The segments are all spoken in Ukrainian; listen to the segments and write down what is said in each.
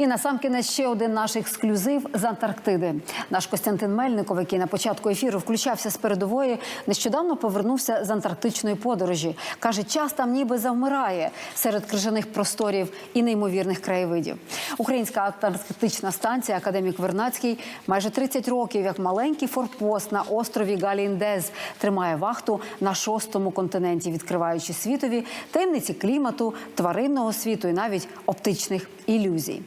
І насамкінець ще один наш ексклюзив з Антарктиди. Наш Костянтин Мельников, який на початку ефіру включався з передової, нещодавно повернувся з антарктичної подорожі. каже, час там ніби завмирає серед крижаних просторів і неймовірних краєвидів. Українська антарктична станція Академік Вернацький майже 30 років як маленький форпост на острові Галіндез тримає вахту на шостому континенті, відкриваючи світові таємниці клімату, тваринного світу і навіть оптичних ілюзій.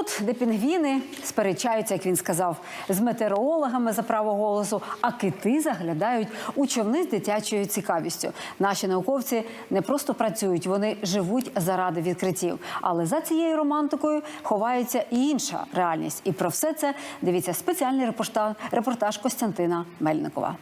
Тут, де пінгвіни сперечаються, як він сказав, з метеорологами за право голосу, а кити заглядають у човни з дитячою цікавістю. Наші науковці не просто працюють, вони живуть заради відкриттів. Але за цією романтикою ховається і інша реальність. І про все це дивіться спеціальний репортаж, Костянтина Мельникова.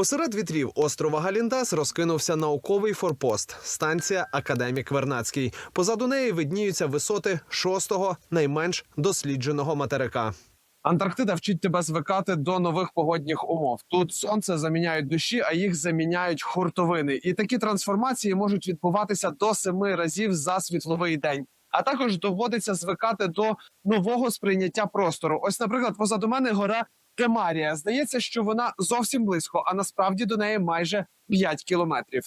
Посеред вітрів острова Галіндас розкинувся науковий форпост станція Академік Вернацький. Позаду неї видніються висоти шостого найменш дослідженого материка. Антарктида вчить тебе звикати до нових погодних умов. Тут сонце заміняють дощі, а їх заміняють хуртовини. І такі трансформації можуть відбуватися до семи разів за світловий день. А також доводиться звикати до нового сприйняття простору. Ось, наприклад, позаду мене гора Кемарія. Здається, що вона зовсім близько, а насправді до неї майже 5 кілометрів.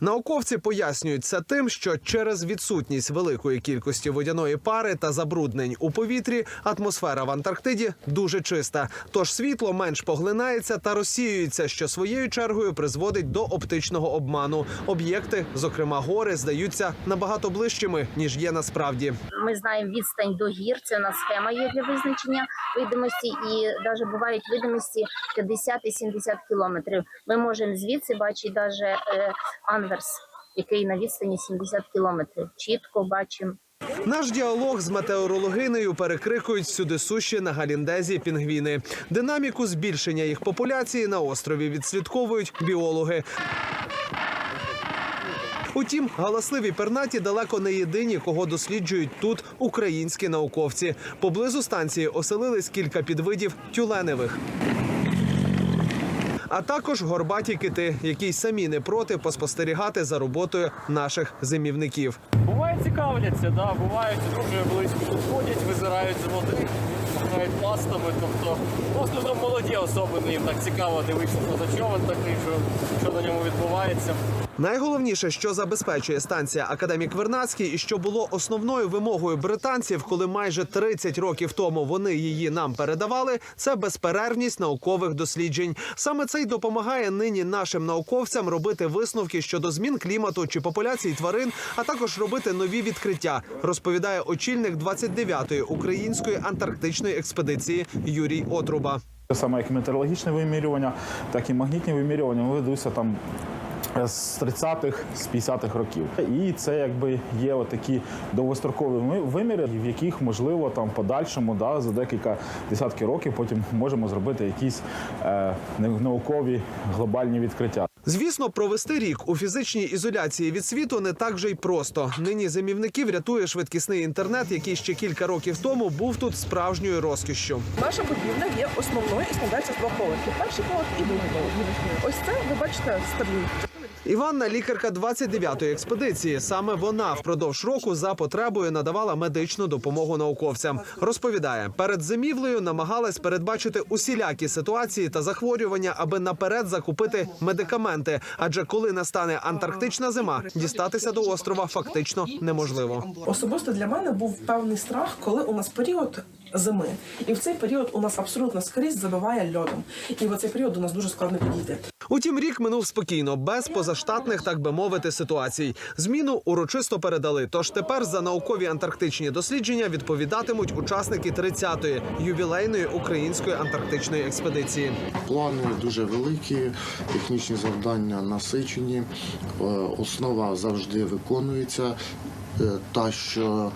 Науковці пояснюють це тим, що через відсутність великої кількості водяної пари та забруднень у повітрі атмосфера в Антарктиді дуже чиста. Тож світло менш поглинається та розсіюється, що своєю чергою призводить до оптичного обману. Об'єкти, зокрема гори, здаються набагато ближчими ніж є насправді. Ми знаємо відстань до гір. Це у нас схема є для визначення видимості, і навіть бувають видимості 50 і 70 кілометрів. Ми можемо звідси бачити навіть анверс, який на відстані 70 кілометрів. Чітко бачимо. Наш діалог з метеорологинею перекрикують всюди суші на Галіндезі пінгвіни. Динаміку збільшення їх популяції на острові відслідковують біологи. Утім, галасливі пернаті далеко не єдині, кого досліджують тут українські науковці. Поблизу станції оселились кілька підвидів тюленевих. А також горбаті кити, які й самі не проти поспостерігати за роботою наших зимівників. Буває цікавляться, да, бувають дуже близько підходять, визирають з води, махають пластами. Тобто, просто там молоді особи їм так цікаво дивитися, що за човен такий, що, що на ньому відбувається. Найголовніше, що забезпечує станція Академік Вернадський, і що було основною вимогою британців, коли майже 30 років тому вони її нам передавали, це безперервність наукових досліджень. Саме це й допомагає нині нашим науковцям робити висновки щодо змін клімату чи популяції тварин, а також робити нові відкриття, розповідає очільник 29-ї української антарктичної експедиції Юрій Отруба. Саме як метеорологічне вимірювання, так і магнітні вимірювання ведуться там з 30-х, з 50-х років. І це якби є отакі довгострокові ми- виміри, в яких можливо там подальшому да, за декілька десятків років потім можемо зробити якісь е, наукові глобальні відкриття. Звісно, провести рік у фізичній ізоляції від світу не так же й просто. Нині замівників рятує швидкісний інтернет, який ще кілька років тому був тут справжньою розкішшю. Наша будівля є основною і складається з двох поверхів. Перший поверх і другий поверх. Ось це ви бачите стабільно. Іванна лікарка 29-ї експедиції. Саме вона впродовж року за потребою надавала медичну допомогу науковцям. Розповідає, перед зимівлею намагалась передбачити усілякі ситуації та захворювання, аби наперед закупити медикаменти. Адже коли настане антарктична зима, дістатися до острова фактично неможливо. Особисто для мене був певний страх, коли у нас період зими, і в цей період у нас абсолютно скрізь забиває льодом. І в цей період у нас дуже складно підійти. Утім, рік минув спокійно, без позаштатних, так би мовити, ситуацій. Зміну урочисто передали. Тож тепер за наукові антарктичні дослідження відповідатимуть учасники 30-ї ювілейної української антарктичної експедиції. Плани дуже великі, технічні завдання насичені, е, основа завжди виконується. е, Та, що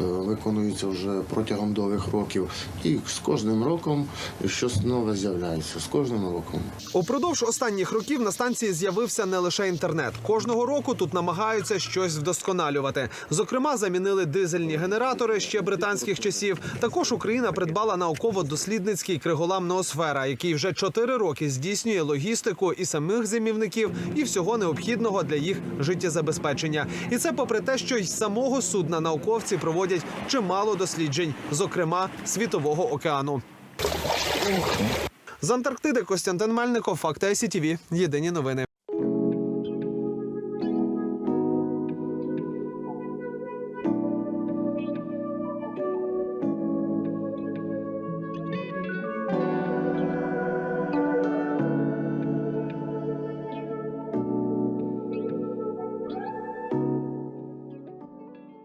е, виконується вже протягом довгих років, і з кожним роком щось нове з'являється. З кожним роком. Упродовж останніх років на станції з'явився не лише інтернет. Кожного року тут намагаються щось вдосконалювати. Зокрема, замінили дизельні генератори ще британських часів. Також Україна придбала науково-дослідницький криголам Ноосфера, який вже чотири роки здійснює логістику і самих зимівників, і всього необхідного для їх життєзабезпечення. І це попри те, що й самого судна науковці проводять чимало досліджень, зокрема світового океану. З Антарктиди Костянтин Мельников, Факти СІТВ. Єдині новини.